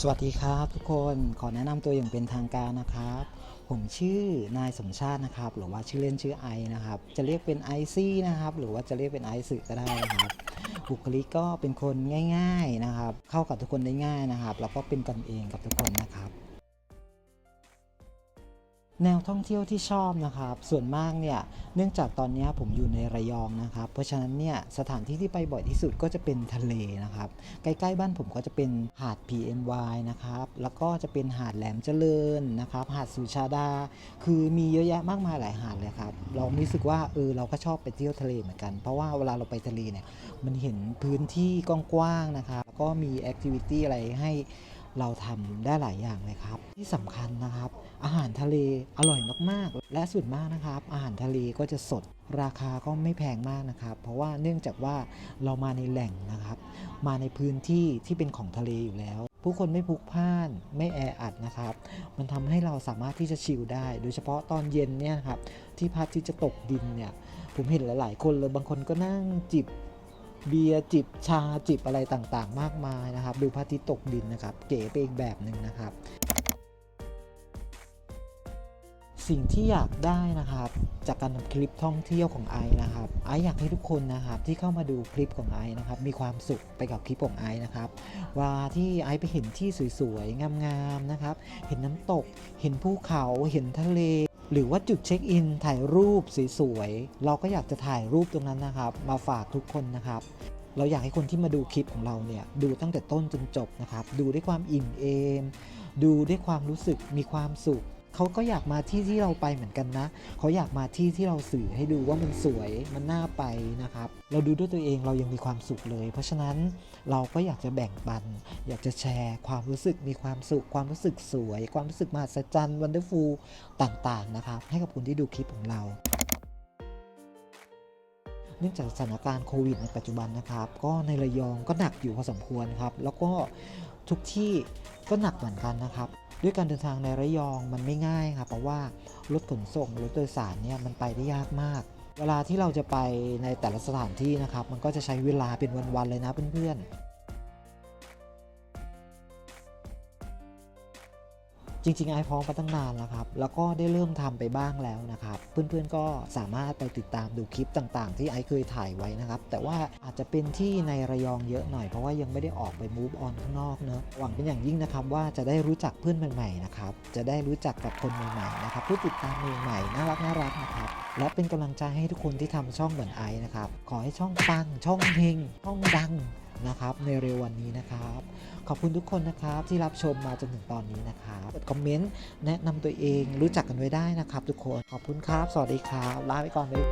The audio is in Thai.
สวัสดีครับทุกคนขอแนะนำตัวอย่างเป็นทางการนะครับ ผมชื่อนายสมชาตินะครับ หรือว่าชื่อเล่นชื่อไอนะครับ จะเรียกเป็นไอซี่นะครับ หรือว่าจะเรียกเป็นไอสึก็ได้นะครับ บุคลิกก็เป็นคนง่าย ๆนะครับ เข้ากับทุกคนได้ง่ายนะครับ แล้วก็เป็นกันเองกับทุกคนนะครับ แนวท่องเที่ยวที่ชอบนะครับ ส่วนมากเนี่ย เนื่องจากตอนนี้ผมอยู่ในระยองนะครับ เพราะฉะนั้นเนี่ยสถานที่ที่ไปบ่อยที่สุดก็จะเป็นทะเลนะครับ ใกล้ๆบ้านผมก็จะเป็นหาด PMY นะครับ แล้วก็จะเป็นหาดแหลมเจริญนะครับ หาดสุชาดา คือมีเยอะแยะมากมายหลายหาดเลยครับ เรารู้สึกว่าเออเราก็ชอบไปเที่ยวทะเลเหมือนกัน เพราะว่าเวลาเราไปทะเลเนี่ย มันเห็นพื้นที่กว้างๆนะครับ แล้วก็มีแอคทิวิตี้อะไรให้ เราทำได้หลายอย่างเลยครับ ที่สำคัญนะครับ อาหารทะเลอร่อยมากๆ และส่วนมากนะครับ อาหารทะเลก็จะสดราคาก็ไม่แพงมากนะครับ เพราะว่าเนื่องจากว่าเรามาในแหล่งนะครับ มาในพื้นที่ที่เป็นของทะเลอยู่แล้ว ผู้คนไม่พุกพ่านไม่แออัดนะครับ มันทำให้เราสามารถที่จะชิลได้ โดยเฉพาะตอนเย็นเนี่ยครับที่พระอาทิตย์จะตกดินเนี่ยผมเห็นหลาย ๆ คนเลยบางคนก็นั่งจิบ เบียร์จิบชาจิบอะไรต่างๆ มากมายนะครับ ดูพระอาทิตย์ตกดินนะครับ เก๋ไปอีกแบบหนึ่งนะครับ สิ่งที่อยากได้นะครับ จากการทำคลิปท่องเที่ยวของไอนะครับไออยากให้ทุกคนนะครับที่เข้ามาดูคลิปของไอนะครับ มีความสุขไปกับคลิปของไอนะครับ ว่าที่ไอไปเห็นที่สวยๆงามๆนะครับ เห็นน้ำตก เห็นภูเขาเห็นทะเล หรือว่าจุดเช็คอินถ่ายรูปสวยๆ เราก็อยากจะถ่ายรูปตรงนั้นนะครับ มาฝากทุกคนนะครับ เราอยากให้คนที่มาดูคลิปของเราเนี่ย ดูตั้งแต่ต้นจนจบนะครับ ดูด้วยความอิ่มเอม ดูด้วยความรู้สึกมีความสุข เขาก็อยากมาที่ที่เราไปเหมือนกันนะ เขาอยากมาที่ที่เราสื่อให้ดูว่ามันสวยมันน่าไปนะครับ เราดูด้วยตัวเองเรายังมีความสุขเลย เพราะฉะนั้นเราก็อยากจะแบ่งปัน อยากจะแชร์ความรู้สึกมีความสุข ความรู้สึกสวย ความรู้สึกมหัศจรรย์วันเดอร์ฟูลต่างๆนะครับ ให้กับคนที่ดูคลิปของเราเนื่องจากสถานการณ์โควิดในปัจจุบันนะครับ ก็ในระยองก็หนักอยู่พอสมควรครับ แล้วก็ทุกที่ก็หนักเหมือนกันนะครับ ด้วยการเดินทางในระยองมันไม่ง่ายครับเพราะว่ารถขนส่งรถโดยสารเนี่ยมันไปได้ยากมาก เวลาที่เราจะไปในแต่ละสถานที่นะครับ มันก็จะใช้เวลาเป็นวันๆเลยนะเพื่อนๆ จริงๆไอพร้อมมาตั้งนานแล้วครับ แล้วก็ได้เริ่มทำไปบ้างแล้วนะครับ เพื่อนๆก็สามารถไปติดตามดูคลิปต่างๆ ที่ไอเคยถ่ายไว้นะครับ แต่ว่าอาจจะเป็นที่ในระยองเยอะหน่อยเพราะว่ายังไม่ได้ออกไป move on ข้างนอกเนอะหวังเป็นอย่างยิ่งนะครับว่าจะได้รู้จักเพื่อนใหม่ๆนะครับ จะได้รู้จักกับคนใหม่ๆนะครับผู้ติดตามใหม่ๆน่ารักน่ารักนะครับ และเป็นกำลังใจให้ทุกคนที่ทำช่องเหมือนไอนะครับ ขอให้ช่องปัง ช่องเฮง ช่องดังนะครับ ในเร็ววันนี้นะครับ ขอบคุณทุกคนนะครับที่รับชมมาจนถึงตอนนี้นะครับกดคอมเมนต์แนะนำตัวเองรู้จักกันไว้ได้นะครับ ทุกคนขอบคุณครับ สวัสดีครับลาไปก่อนเลย